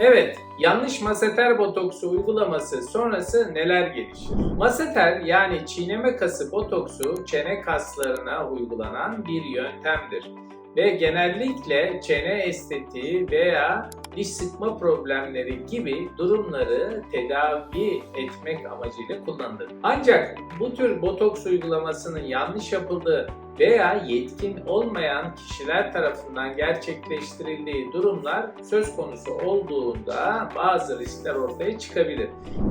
Evet, yanlış maseter botoksu uygulaması sonrası neler gelişir? Maseter yani çiğneme kası botoksu çene kaslarına uygulanan bir yöntemdir ve genellikle çene estetiği veya diş sıkma problemleri gibi durumları tedavi etmek amacıyla kullanılır. Ancak bu tür botoks uygulamasının yanlış yapıldığı veya yetkin olmayan kişiler tarafından gerçekleştirildiği durumlar söz konusu olduğunda bazı riskler ortaya çıkabilir.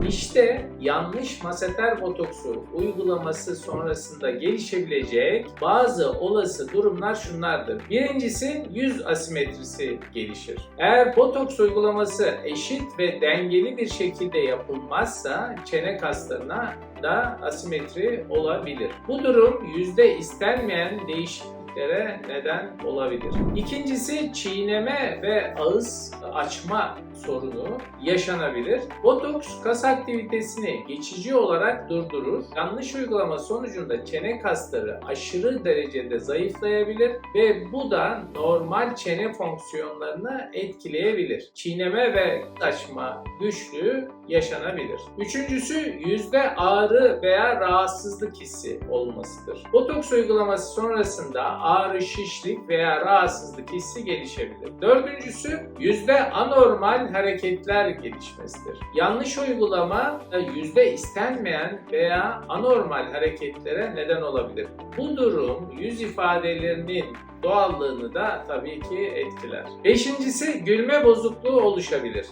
İşte yanlış maseter botoksu uygulaması sonrasında gelişebilecek bazı olası durumlar şunlardır. Birincisi yüz asimetrisi gelişir. Eğer botoks uygulaması eşit ve dengeli bir şekilde yapılmazsa çene kaslarına da asimetri olabilir. Bu durum yüzde istenmeyen ilerleyen değişik değişikliklere neden olabilir. İkincisi çiğneme ve ağız açma sorunu yaşanabilir. Botoks kas aktivitesini geçici olarak durdurur. Yanlış uygulama sonucunda çene kasları aşırı derecede zayıflayabilir ve bu da normal çene fonksiyonlarını etkileyebilir. Çiğneme ve açma güçlüğü yaşanabilir. Üçüncüsü yüzde ağrı veya rahatsızlık hissi olmasıdır. Botoks uygulaması sonrasında ağrı, şişlik veya rahatsızlık hissi gelişebilir. Dördüncüsü yüzde anormal hareketler gelişmesidir. Yanlış uygulama yüzde istenmeyen veya anormal hareketlere neden olabilir. Bu durum yüz ifadelerinin doğallığını da tabii ki etkiler. Beşincisi gülme bozukluğu oluşabilir.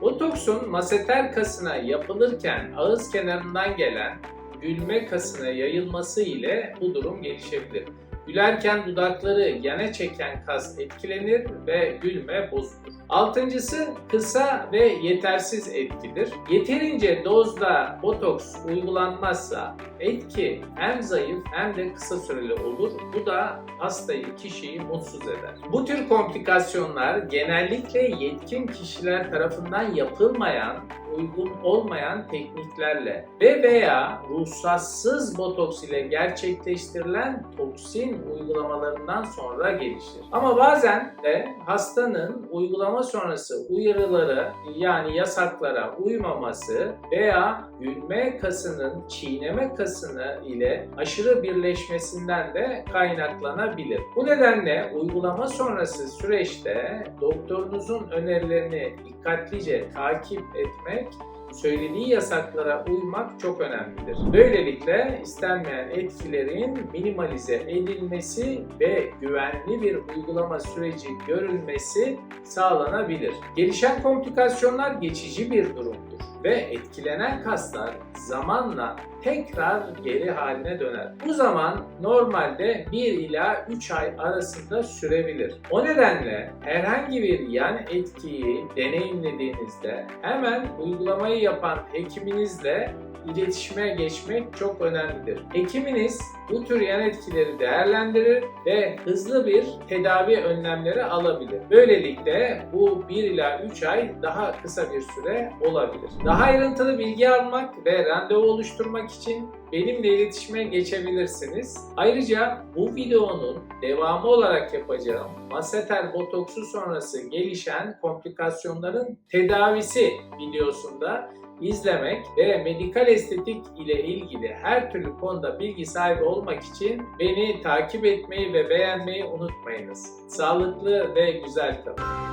Botoksun maseter kasına yapılırken ağız kenarından gelen gülme kasına yayılması ile bu durum gelişebilir. Gülerken dudakları yana çeken kas etkilenir ve gülme bozulur. Altıncısı kısa ve yetersiz etkidir. Yeterince dozda botoks uygulanmazsa etki hem zayıf hem de kısa süreli olur. Bu da hastayı, kişiyi mutsuz eder. Bu tür komplikasyonlar genellikle yetkin kişiler tarafından yapılmayan, uygun olmayan tekniklerle ve veya ruhsatsız botoks ile gerçekleştirilen toksin uygulamalarından sonra gelişir. Ama bazen de hastanın uygulama sonrası uyarıları yani yasaklara uymaması veya gülme kasının çiğneme kasını ile aşırı birleşmesinden de kaynaklanabilir. Bu nedenle uygulama sonrası süreçte doktorunuzun önerilerini dikkatlice takip etmek söylediği yasaklara uymak çok önemlidir. Böylelikle istenmeyen etkilerin minimalize edilmesi ve güvenli bir uygulama süreci görülmesi sağlanabilir. Gelişen komplikasyonlar geçici bir durumdur ve etkilenen kaslar zamanla tekrar geri haline döner. Bu zaman normalde 1 ila 3 ay arasında sürebilir. O nedenle herhangi bir yan etkiyi deneyimlediğinizde hemen uygulamayı yapan hekiminizle iletişime geçmek çok önemlidir. Hekiminiz bu tür yan etkileri değerlendirir ve hızlı bir tedavi önlemleri alabilir. Böylelikle bu 1 ila 3 ay daha kısa bir süre olabilir. Daha ayrıntılı bilgi almak ve randevu oluşturmak için benimle iletişime geçebilirsiniz. Ayrıca bu videonun devamı olarak yapacağım maseter botoksu sonrası gelişen komplikasyonların tedavisi videosunda izlemek ve medikal estetik ile ilgili her türlü konuda bilgi sahibi olmak için beni takip etmeyi ve beğenmeyi unutmayınız. Sağlıklı ve güzel kalın.